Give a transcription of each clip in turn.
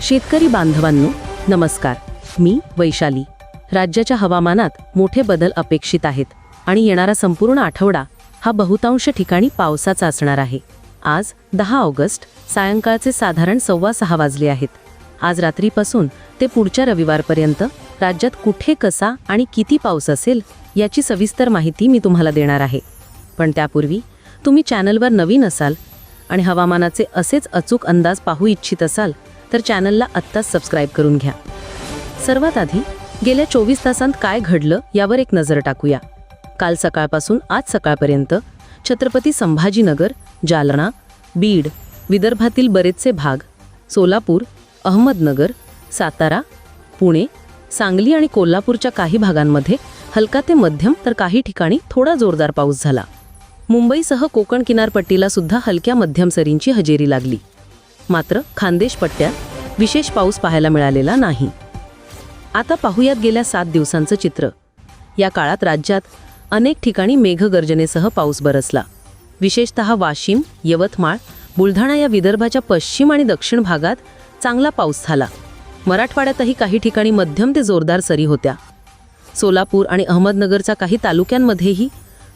शेतकरी बांधवांनो नमस्कार. मी वैशाली. राज्याच्या हवामानात मोठे बदल अपेक्षित आहेत आणि येणारा संपूर्ण आठवडा हा बहुतांश ठिकाणी पावसाचा असणार आहे. आज दहा ऑगस्ट सायंकाळचे साधारण सव्वा सहा वाजले आहेत. आज रात्रीपासून ते पुढच्या रविवारपर्यंत राज्यात कुठे कसा आणि किती पाऊस असेल याची सविस्तर माहिती मी तुम्हाला देणार आहे. पण त्यापूर्वी तुम्ही चॅनलवर नवीन असाल आणि हवामानाचे असेच अचूक अंदाज पाहू इच्छित असाल तर चॅनलला आत्ताच सबस्क्राईब करून घ्या. सर्वात आधी गेल्या चोवीस तासांत काय घडलं यावर एक नजर टाकूया. काल सकाळपासून आज सकाळपर्यंत छत्रपती संभाजीनगर जालना बीड विदर्भातील बरेचसे भाग सोलापूर अहमदनगर सातारा पुणे सांगली आणि कोल्हापूरच्या काही भागांमध्ये हलका ते मध्यम तर काही ठिकाणी थोडा जोरदार पाऊस झाला. मुंबईसह कोकण किनारपट्टीला सुद्धा हलक्या मध्यम सरींची हजेरी लागली. मात्र खानदेश पट्ट्यात विशेष पाऊस पाहायला मिळालेला नाही. आता पाहूयात गेल्या सात दिवसांचं चित्र. या काळात राज्यात अनेक ठिकाणी मेघगर्जनेसह पाऊस बरसला. विशेषतः वाशिम यवतमाळ बुलढाणा या विदर्भाच्या पश्चिम आणि दक्षिण भागात चांगला पाऊस झाला. मराठवाड्यातही काही ठिकाणी मध्यम ते जोरदार सरी होत्या. सोलापूर आणि अहमदनगरच्या काही तालुक्यांमध्येही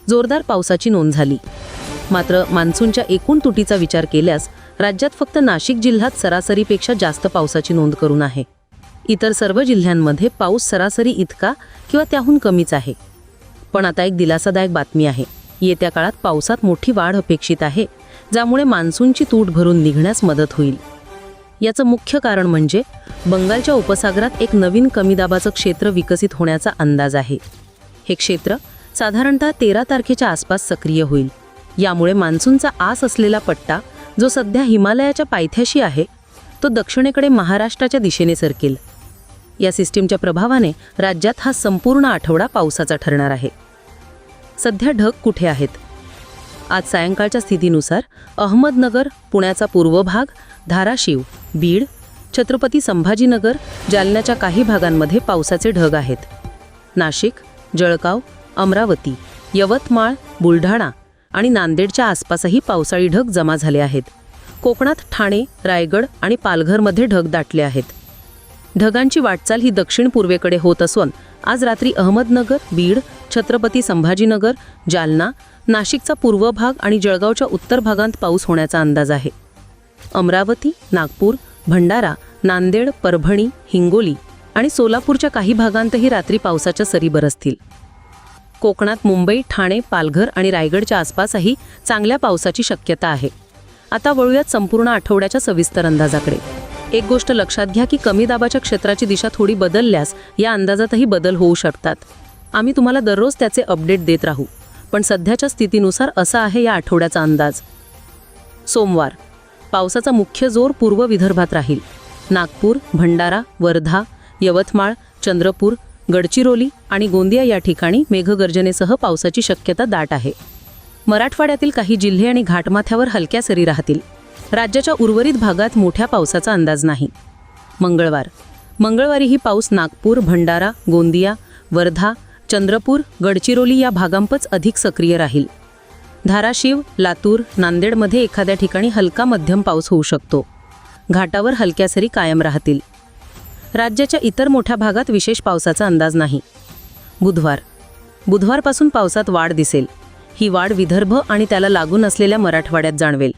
जोरदार पावसाची नोंद झाली. मात्र मान्सूनच्या एकूण तुटीचा विचार केल्यास राज्यात फक्त नाशिक जिल्ह्यात सरासरीपेक्षा जास्त पावसाची नोंद करून आहे. इतर सर्व जिल्ह्यांमध्ये पाऊस सरासरी इतका किंवा त्याहून कमीच आहे. पण आता एक दिलासादायक बातमी आहे. येत्या काळात पावसात मोठी वाढ अपेक्षित आहे ज्यामुळे मान्सूनची तूट भरून निघण्यास मदत होईल. याचं मुख्य कारण म्हणजे बंगालच्या उपसागरात एक नवीन कमी दाबाचं क्षेत्र विकसित होण्याचा अंदाज आहे. हे क्षेत्र साधारणतः तेरा तारखेच्या आसपास सक्रिय होईल. यामुळे मान्सूनचा आस असलेला पट्टा जो सध्या हिमालयाच्या पायथ्याशी आहे तो दक्षिणेकडे महाराष्ट्राच्या दिशेने सरकेल. या सिस्टीमच्या प्रभावाने राज्यात हा संपूर्ण आठवडा पावसाचा ठरणार आहे. सध्या ढग कुठे आहेत? आज सायंकाळच्या स्थितीनुसार अहमदनगर पुण्याचा पूर्व भाग धाराशिव बीड छत्रपती संभाजीनगर जालन्याच्या काही भागांमध्ये पावसाचे ढग आहेत. नाशिक जळगाव अमरावती यवतमाळ बुलढाणा आणि नांदेडच्या आसपासही पावसाळी ढग जमा झाले आहेत. कोकणात ठाणे रायगड आणि पालघरमध्ये ढग दाटले आहेत. ढगांची वाटचाल ही दक्षिण पूर्वेकडे होत असून आज रात्री अहमदनगर बीड छत्रपती संभाजीनगर जालना नाशिकचा पूर्व भाग आणि जळगावच्या उत्तर भागांत पाऊस होण्याचा अंदाज आहे. अमरावती नागपूर भंडारा नांदेड परभणी हिंगोली आणि सोलापूरच्या काही भागांतही रात्री पावसाच्या सरी बरसतील. कोकणात मुंबई ठाणे पालघर आणि रायगडच्या आसपासही चांगल्या पावसाची शक्यता आहे. आता वळूयात संपूर्ण आठवड्याच्या सविस्तर अंदाजाकडे. एक गोष्ट लक्षात घ्या की कमी दाबाच्या क्षेत्राची दिशा थोडी बदलल्यास या अंदाजातही बदल होऊ शकतात. आम्ही तुम्हाला दररोज त्याचे अपडेट देत राहू पण सध्याच्या स्थितीनुसार असा आहे या आठवड्याचा अंदाज. सोमवार. पावसाचा मुख्य जोर पूर्व विदर्भात राहील. नागपूर भंडारा वर्धा यवतमाळ चंद्रपूर गडचिरोली आणि गोंदिया या ठिकाणी मेघगर्जनेसह पावसाची शक्यता दाट आहे. मराठवाड्यातील काही जिल्हे आणि घाटमाथ्यावर हलक्या सरी राहतील. राज्याच्या उर्वरित भागात मोठ्या पावसाचा अंदाज नाही. मंगळवार. मंगळवारीही पाऊस नागपूर भंडारा गोंदिया वर्धा चंद्रपूर गडचिरोली या भागांपच अधिक सक्रिय राहील. धाराशिव लातूर नांदेडमध्ये एखाद्या ठिकाणी हलका मध्यम पाऊस होऊ शकतो. घाटावर हलक्या सरी कायम राहतील. राज्याच्या इतर मोठ्या भागात विशेष पावसाचा अंदाज नाही. बुधवार. बुधवारपासून पावसात वाढ दिसेल. ही वाढ विदर्भ आणि त्याला लागून असलेल्या मराठवाड्यात जाणवेल.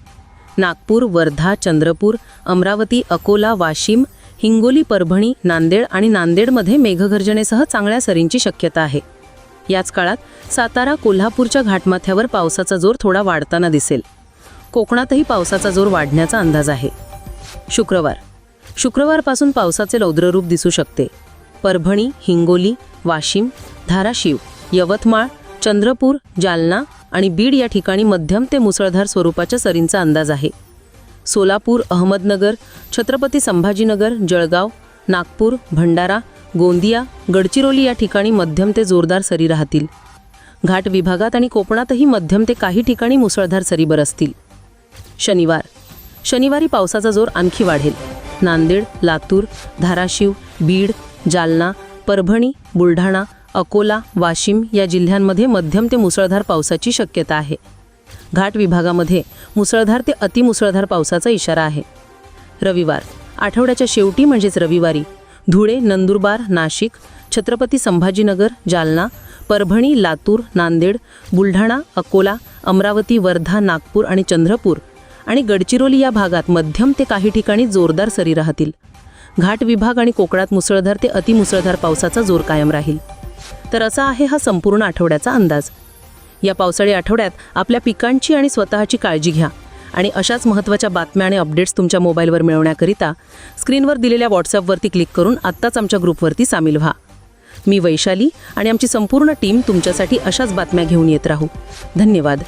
नागपूर वर्धा चंद्रपूर अमरावती अकोला वाशिम हिंगोली परभणी नांदेड आणि नांदेडमध्ये मेघगर्जनेसह चांगल्या सरींची शक्यता आहे. याच काळात सातारा कोल्हापूरच्या घाटमाथ्यावर पावसाचा जोर थोडा वाढताना दिसेल. कोकणातही पावसाचा जोर वाढण्याचा अंदाज आहे. शुक्रवार. शुक्रवारपासून पावसाचे रौद्ररूप दिसू शकते. परभणी हिंगोली वाशिम धाराशिव यवतमाळ चंद्रपूर जालना आणि बीड या ठिकाणी मध्यम ते मुसळधार स्वरूपाच्या सरींचा अंदाज आहे. सोलापूर अहमदनगर छत्रपती संभाजीनगर जळगाव नागपूर भंडारा गोंदिया गडचिरोली या ठिकाणी मध्यम ते जोरदार सरी राहतील. घाट विभागात आणि कोकणातही मध्यम ते काही ठिकाणी मुसळधार सरी बरसतील. शनिवार. शनिवारी पावसाचा जोर आणखी वाढेल. नांदेड लातूर धाराशिव बीड जालना परभणी बुलढाणा अकोला वाशिम या जिल्ह्यांमध्ये मध्यम ते मुसळधार पावसाची शक्यता आहे. घाट विभागामध्ये मुसळधार ते अतिमुसळधार पावसाचा इशारा आहे. रविवार आठवड्याच्या शेवटी म्हणजेच रविवारी धुळे नंदुरबार नाशिक छत्रपती संभाजीनगर जालना परभणी लातूर नांदेड बुलढाणा अकोला अमरावती वर्धा नागपूर आणि चंद्रपूर आणि गडचिरोली या भागात मध्यम ते काही ठिकाणी जोरदार सरी राहतील. घाट विभाग आणि कोकणात मुसळधार ते अतिमुसळधार पावसाचा जोर कायम राहील. तर असा आहे हा संपूर्ण आठवड्याचा अंदाज. या पावसाळी आठवड्यात आपल्या पिकांची आणि स्वतःची काळजी घ्या आणि अशाच महत्त्वाच्या बातम्या आणि अपडेट्स तुमच्या मोबाईलवर मिळवण्याकरिता स्क्रीनवर दिलेल्या व्हॉट्सअपवरती क्लिक करून आत्ताच आमच्या ग्रुपवरती सामील व्हा. मी वैशाली आणि आमची संपूर्ण टीम तुमच्यासाठी अशाच बातम्या घेऊन येत राहू. धन्यवाद.